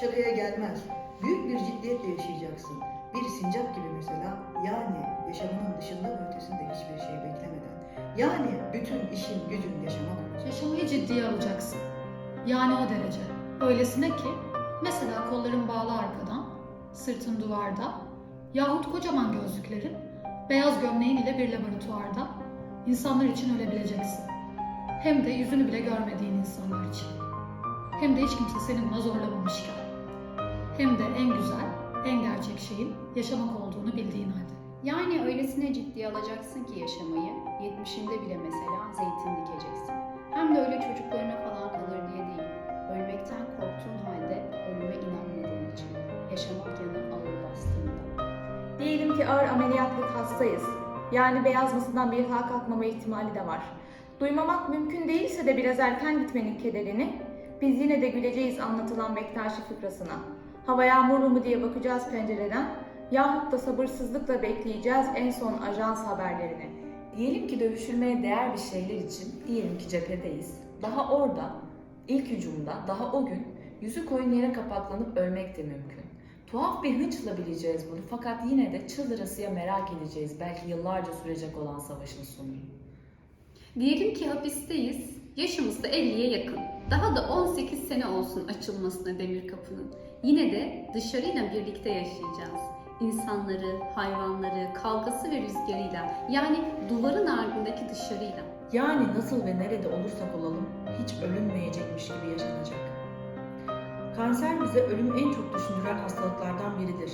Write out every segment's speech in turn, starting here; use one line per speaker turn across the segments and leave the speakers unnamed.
şakaya gelmez. Büyük bir ciddiyetle yaşayacaksın. Bir sincap gibi mesela. Yani yaşamının dışında ve ötesinde hiçbir şey beklemeden. Yani bütün işin gücün yaşamak.
Yaşamayı ciddiye alacaksın. Yani o derece. Öylesine ki mesela kolların bağlı arkadan, sırtın duvarda yahut kocaman gözlüklerin, beyaz gömleğin ile bir laboratuvarda insanlar için ölebileceksin. Hem de yüzünü bile görmediğin insanlar için. Hem de hiç kimse seni buna zorlamamışken. Hem de en güzel, en gerçek şeyin yaşamak olduğunu bildiğin halde.
Yani öylesine ciddiye alacaksın ki yaşamayı, 70'inde bile mesela zeytin dikeceksin. Hem de öyle çocuklarına falan kalır diye değil. Ölmekten korktuğun halde ölüme inanmadığın için. Yaşamak yanı ağır bastığında.
Diyelim ki ağır ameliyatlık hastayız. Yani beyaz masadan bir daha kalkmama ihtimali de var. Duymamak mümkün değilse de biraz erken gitmenin kederini, biz yine de güleceğiz anlatılan Bektaşi fıkrasına. Hava yağmurlu mu diye bakacağız pencereden, yahut da sabırsızlıkla bekleyeceğiz en son ajans haberlerini.
Diyelim ki dövüşülmeye değer bir şeyler için, diyelim ki cephedeyiz. Daha orada, ilk hücumda, daha o gün yüzü koyun yere kapaklanıp ölmek de mümkün. Tuhaf bir hınçla bileceğiz bunu fakat yine de çıldırasıya merak edeceğiz belki yıllarca sürecek olan savaşın sonunu.
Diyelim ki hapisteyiz. Yaşımız da 50'ye yakın. Daha da 18 sene olsun açılmasına demir kapının. Yine de dışarıyla birlikte yaşayacağız. İnsanları, hayvanları, kavgası ve rüzgarıyla yani duvarın ardındaki dışarıyla.
Yani nasıl ve nerede olursak olalım hiç ölünmeyecekmiş gibi yaşanacak. Kanser bize ölümü en çok düşündüren hastalıklardan biridir.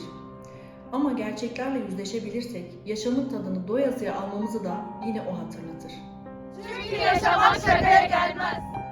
Ama gerçeklerle yüzleşebilirsek yaşamın tadını doyasıya almamızı da yine o hatırlatır.
Çünkü yaşamak şakaya gelmez.